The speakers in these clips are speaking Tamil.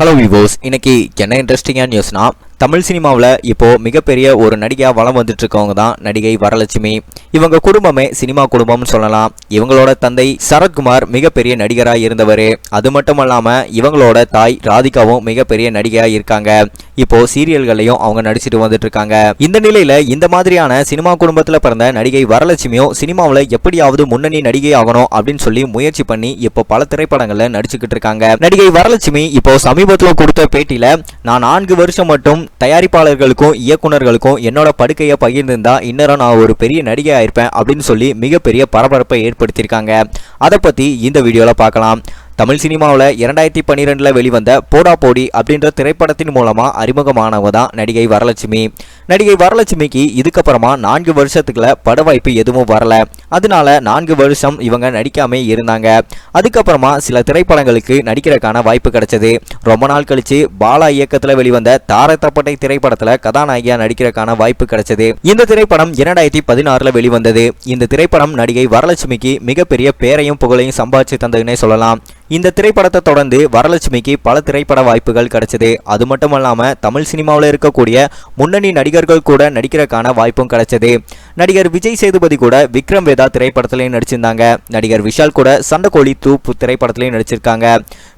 ஹலோ விவோஸ் இன்னைக்கு என்ன இன்ட்ரெஸ்டிங்கான நியூஸ்னா தமிழ் சினிமாவில் இப்போது மிகப்பெரிய ஒரு நடிகையாக வளம் வந்துட்டு இருக்கவங்க தான் நடிகை வரலட்சுமி. இவங்க குடும்பமே சினிமா குடும்பம்னு சொல்லலாம். இவங்களோட தந்தை சரத்குமார் மிகப்பெரிய நடிகராக இருந்தவர். அது மட்டும் இல்லாமல் இவங்களோட தாய் ராதிகாவும் மிகப்பெரிய நடிகையாக இருக்காங்க. இப்போ சீரியல்களையும் அவங்க நடிச்சிட்டு வந்துட்டு இருக்காங்க இந்த நிலையில இந்த மாதிரியான சினிமா குடும்பத்தில் பிறந்த நடிகை வரலட்சுமியும் சினிமாவில் எப்படியாவது முன்னணி நடிகை ஆகணும் அப்படின்னு சொல்லி முயற்சி பண்ணி இப்போ பல திரைப்படங்களில் நடிச்சுக்கிட்டு இருக்காங்க நடிகை வரலட்சுமி இப்போ சமீபத்தில் கொடுத்த பேட்டியில நான் நான்கு வருஷம் மட்டும் தயாரிப்பாளர்களுக்கும் இயக்குனர்களுக்கும் என்னோட படுக்கையை பகிர்ந்திருந்தா இன்னும் நான் ஒரு பெரிய நடிகை ஆயிருப்பேன் அப்படின்னு சொல்லி மிகப்பெரிய பரபரப்பை ஏற்படுத்தியிருக்காங்க. அதை பற்றி இந்த வீடியோவில் பார்க்கலாம். தமிழ் சினிமாவில் இரண்டாயிரத்தி பன்னிரெண்டில் வெளிவந்த போடா போடி அப்படின்ற திரைப்படத்தின் மூலமாக அறிமுகமானவங்க தான் நடிகை வரலட்சுமி. நடிகை வரலட்சுமிக்கு இதுக்கப்புறமா நான்கு வருஷத்துக்குள்ள பட வாய்ப்பு எதுவும் வரல. அதனால நான்கு வருஷம் இவங்க நடிக்காமே இருந்தாங்க. அதுக்கப்புறமா சில திரைப்படங்களுக்கு நடிக்கிறதுக்கான வாய்ப்பு கிடைச்சது. ரொம்ப நாள் கழிச்சு பாலா இயக்கத்தில் வெளிவந்த தாரத்தப்பட்டை திரைப்படத்தில் கதாநாயகியா நடிக்கிறதுக்கான வாய்ப்பு கிடைச்சது. இந்த திரைப்படம் இரண்டாயிரத்தி பதினாறுல வெளிவந்தது. இந்த திரைப்படம் நடிகை வரலட்சுமிக்கு மிகப்பெரிய பேரையும் புகழையும் சம்பாதிச்சு தந்ததுன்னே சொல்லலாம். இந்த திரைப்படத்தை தொடர்ந்து வரலட்சுமிக்கு பல திரைப்பட வாய்ப்புகள் கிடைச்சது. அது மட்டும் இல்லாமல் தமிழ் சினிமாவில் இருக்கக்கூடிய முன்னணி நடிகர்கள் கூட நடிக்கிறதுக்கான வாய்ப்பும் கிடைச்சது. நடிகர் விஜய் சேதுபதி கூட விக்ரம் வேதா திரைப்படத்திலையும் நடிச்சிருந்தாங்க. நடிகர் விஷால் கூட சண்டைக்கோழி தூப்பு திரைப்படத்திலையும் நடிச்சிருக்காங்க.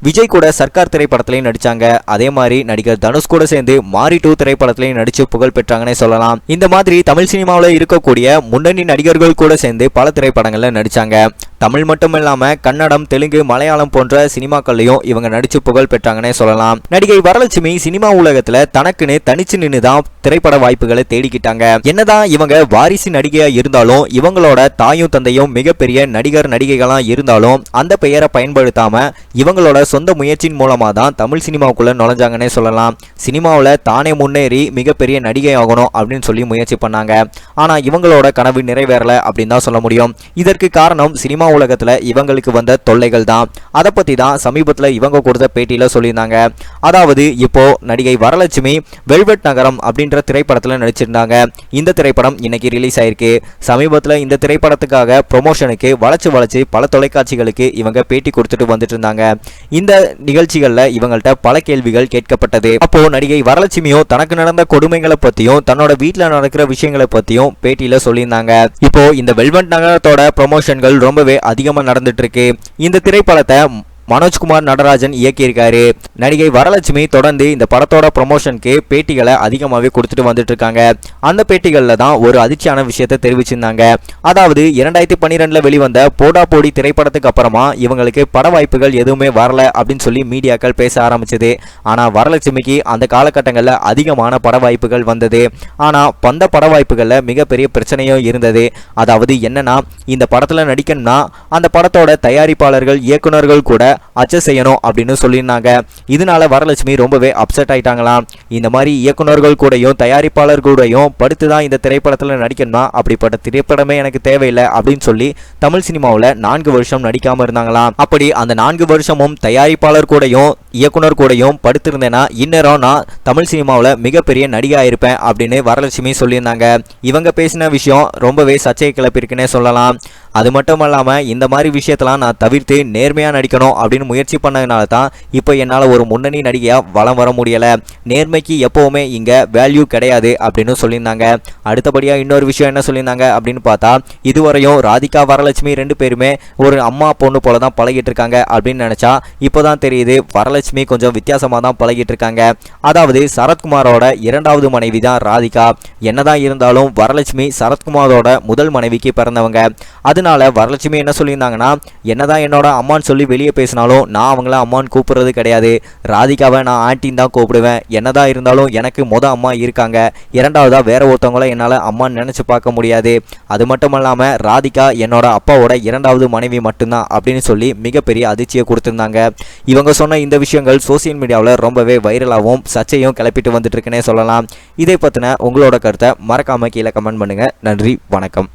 விஜய் கூட சர்க்கார் திரைப்படத்திலையும் நடிச்சாங்க. அதே மாதிரி நடிகர் தனுஷ் கூட சேர்ந்து மாரி டூ திரைப்படத்திலையும் நடிச்சு புகழ் பெற்றாங்கன்னே சொல்லலாம். இந்த மாதிரி தமிழ் சினிமாவில் இருக்கக்கூடிய முன்னணி நடிகர்கள் கூட சேர்ந்து பல திரைப்படங்களில் நடிச்சாங்க. தமிழ் மட்டும் இல்லாம கன்னடம் தெலுங்கு மலையாளம் போன்ற சினிமாக்கள்லயும் இவங்க நடிச்சு புகழ் பெற்றாங்கன்னே சொல்லலாம். நடிகை வரலட்சுமி சினிமா உலகத்துல தனக்குன்னு தனிச்சு நின்று தான் திரைப்பட வாய்ப்புகளை தேடிக்கிட்டாங்க. என்னதான் இவங்க வாரிசு நடிகையா இருந்தாலும் இவங்களோட தாயும் தந்தையும் மிகப்பெரிய நடிகர் நடிகைகளாக இருந்தாலும் அந்த பெயரை பயன்படுத்தாம இவங்களோட சொந்த முயற்சியின் மூலமா தான் தமிழ் சினிமாவுக்குள்ள நுழைஞ்சாங்கன்னே சொல்லலாம். சினிமாவில் தானே முன்னேறி மிகப்பெரிய நடிகை ஆகணும் அப்படின்னு சொல்லி முயற்சி பண்ணாங்க. ஆனா இவங்களோட கனவு நிறைவேறல அப்படின்னு தான் சொல்ல முடியும். இதற்கு காரணம் சினிமா உலகத்தில் இவங்களுக்கு வந்த தொல்லைகள் தான். அதை பற்றி தான் சமீபத்தில் இவங்க கொடுத்த பேட்டியில் சொல்லியிருந்தாங்க. அதாவது இப்போ நடிகை வரலட்சுமி வெல்வெட் நகரம் அப்படின்ற திரைப்படத்தில் நடிச்சிருந்தாங்க. இந்த திரைப்படம் இன்னைக்கு ரிலீஸ் ஆயிருக்கு. சமீபத்தில் இந்த திரைப்படத்துக்காக ப்ரொமோஷனுக்கு வளைச்சு வளைச்சு பல தொலைக்காட்சிகளுக்கு இவங்க பேட்டி கொடுத்துட்டு வந்துட்டு இருந்தாங்க இந்த நிகழ்ச்சிகளில் இவங்கள்ட்ட பல கேள்விகள் கேட்கப்பட்டது. அப்போ நடிகை வரலட்சுமியும் தனக்கு நடந்த கொடுமைகளை பற்றியும் தன்னோட வீட்டில் நடக்கிற விஷயங்களை பற்றியும் பேட்டியில் சொல்லியிருந்தாங்க. இப்போ இந்த வெல்வெட் நகரத்தோட ப்ரொமோஷன்கள் ரொம்பவே அதிகமாக நடந்துட்டு இருக்கு. இந்த திரைப்படத்தை மனோஜ்குமார் நடராஜன் இயக்கியிருக்காரு. நடிகை வரலட்சுமி தொடர்ந்து இந்த படத்தோட ப்ரொமோஷனுக்கு பேட்டிகளை அதிகமாகவே கொடுத்துட்டு வந்துட்டு இருக்காங்க அந்த பேட்டிகளில் தான் ஒரு அதிர்ச்சியான விஷயத்தை தெரிவிச்சிருந்தாங்க. அதாவது இரண்டாயிரத்தி பன்னிரெண்டில் வெளிவந்த போடா போடி திரைப்படத்துக்கு அப்புறமா இவங்களுக்கு பட வாய்ப்புகள் எதுவுமே வரல அப்படின்னு சொல்லி மீடியாக்கள் பேச ஆரம்பிச்சது. ஆனால் வரலட்சுமிக்கு அந்த காலகட்டங்களில் அதிகமான பட வாய்ப்புகள் வந்தது. ஆனால் பந்த பட வாய்ப்புகளில் மிகப்பெரிய பிரச்சனையும் இருந்தது. அதாவது என்னன்னா இந்த படத்தில் நடிக்கணும்னா அந்த படத்தோட தயாரிப்பாளர்கள் இயக்குனர்கள் கூட அச்ச செய்யணும் அப்படின்னு சொல்லியிருந்தாங்க. இதனால வரலட்சுமி ரொம்பவே அப்செட் ஆயிட்டாங்களாம். இந்த மாதிரி இயக்குனர்கள் கூடயும் தயாரிப்பாளர் கூடயும் படுத்து தான் இந்த திரைப்படத்தில் நடிக்கணும்னா அப்படிப்பட்ட திரைப்படமே எனக்கு தேவையில்லை அப்படின்னு சொல்லி தமிழ் சினிமாவில் நான்கு வருஷம் நடிக்காம இருந்தாங்களாம். அப்படி அந்த நான்கு வருஷமும் தயாரிப்பாளர் கூடயும் இயக்குனர் கூடயும் படுத்திருந்தேன்னா இந்நேரம் நான் தமிழ் சினிமாவில் மிகப்பெரிய நடிகா இருப்பேன் அப்படின்னு வரலட்சுமி சொல்லியிருந்தாங்க. இவங்க பேசின விஷயம் ரொம்பவே சர்ச்சையை கிளப்பியிருக்குன்னே சொல்லலாம். அது மட்டும் இல்லாமல் இந்த மாதிரி விஷயத்தெல்லாம் நான் தவிர்த்து நேர்மையாக நடிக்கணும் அப்படின்னு முயற்சி பண்ணதுனால தான் இப்போ என்னால் ஒரு முன்னணி நடிகையாக வளம் வர முடியலை. நேர்மைக்கு எப்போவுமே இங்கே வேல்யூ கிடையாது அப்படின்னு சொல்லியிருந்தாங்க. அடுத்தபடியாக இன்னொரு விஷயம் என்ன சொல்லியிருந்தாங்க அப்படின்னு பார்த்தா இதுவரையும் ராதிகா வரலட்சுமி ரெண்டு பேருமே ஒரு அம்மா பொண்ணு போல தான் பழகிட்டு இருக்காங்க அப்படின்னு நினச்சா இப்போ தான் தெரியுது வரலட்சுமி கொஞ்சம் வித்தியாசமாக தான் பழகிட்டு இருக்காங்க. அதாவது சரத்குமாரோட இரண்டாவது மனைவி தான் ராதிகா. என்னதான் இருந்தாலும் வரலட்சுமி சரத்குமாரோட முதல் மனைவிக்கு பிறந்தவங்க. அது அதனால வரலட்சுமி என்ன சொல்லியிருந்தாங்கன்னா என்னதான் என்னோட அம்மான்னு சொல்லி வெளியே பேசினாலும் நான் அவங்கள அம்மான்னு கூப்பிடுறது கிடையாது. ராதிகாவை நான் ஆண்டின்னு தான் கூப்பிடுவேன். என்னதான் இருந்தாலும் எனக்கு மொதல் அம்மா இருக்காங்க. இரண்டாவதாக வேற ஒருத்தவங்கள என்னால் அம்மான்னு நினச்சி பார்க்க முடியாது. அது மட்டும் இல்லாமல் ராதிகா என்னோட அப்பாவோட இரண்டாவது மனைவி மட்டும்தான் அப்படின்னு சொல்லி மிகப்பெரிய அதிர்ச்சியை கொடுத்துருந்தாங்க. இவங்க சொன்ன இந்த விஷயங்கள் சோசியல் மீடியாவில் ரொம்பவே வைரலாகவும் சர்ச்சையும் கிளப்பிட்டு வந்துட்டு இருக்குன்னே சொல்லலாம். இதை பற்றின உங்களோட கருத்தை மறக்காம கீழே கமெண்ட் பண்ணுங்க. நன்றி வணக்கம்.